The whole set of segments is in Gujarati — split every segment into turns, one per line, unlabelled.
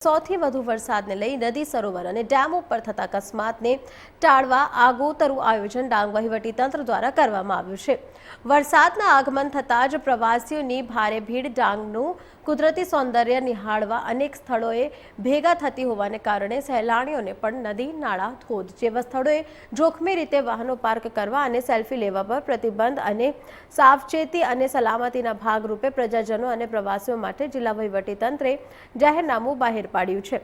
સૌથી વધુ વરસાદને લઈ નદી સરોવર અને ડેમ ઉપર થતા અકસ્માતને ટાળવા આગોતરું આયોજન ડાંગ તંત્ર દ્વારા કરવામાં આવ્યું છે. વરસાદના આગમન થતાં જ પ્રવાસીઓની ભારે ભીડ ડાંગનું કુદરતી સૌંદર્ય નિહાળવા અનેક સ્થળોએ ભેગા થતી હોવાને કારણે સહેલાણીઓને પણ નદી, નાળા, ધોધ જેવા સ્થળોએ જોખમી રીતે વાહનો પાર્ક કરવા અને સેલ્ફી લેવા પર પ્રતિબંધ અને સાવચેતી અને સલામતીના ભાગરૂપે પ્રજાજનો અને પ્રવાસીઓ માટે જિલ્લા વહીવટીતંત્રે જાહેરનામું બહાર પાડ્યું છે.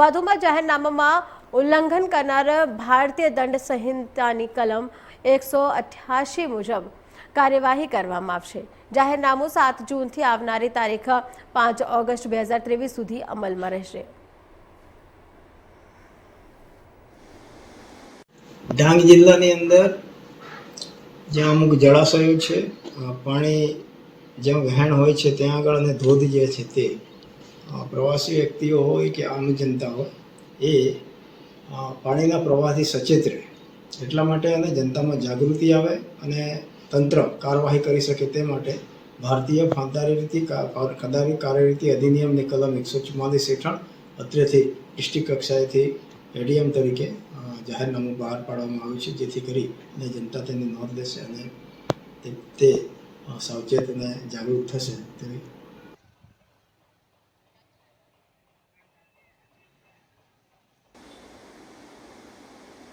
વધુમાં જાહેરનામામાં ઉલ્લંઘન કરનાર ભારતીય દંડ સંહિતાની કલમ એકસો અઠ્યાસી મુજબ કાર્યવાહી કરવામાં આવશે. જાહેરનામું સાત જૂનથી આવનારી તારીખ પાંચ ઓગસ્ટ બે હજાર ત્રેવીસ સુધી અમલમાં રહેશે.
ડાંગ જિલ્લાની અંદર જ્યાં અમુક જળાશયો છે પાણી જ્યાં વહેણ હોય છે, ત્યાં આગળ અને ધોધ જે છે તે પ્રવાસી વ્યક્તિઓ હોય કે આમ જનતા હોય એ પાણીના પ્રવાહથી સચેત રહે. એટલા માટે અને જનતામાં જાગૃતિ આવે અને તંત્ર કાર્યવાહી કરી શકે તે માટે ભારતીય ફાંદારી રીતિ કદાવી કાર્યરીતિ અધિનિયમની કલમ એકસો ચુમ્માલીસ હેઠળ અત્રેથી ડિસ્ટ્રિક્ટ કક્ષાએથી એડીએમ તરીકે જાહેરનામું બહાર પાડવામાં આવ્યું છે, જેથી કરી અને જનતા તેની નોંધ લેશે અને તે સાવચેત અને જાગૃત થશે તેવી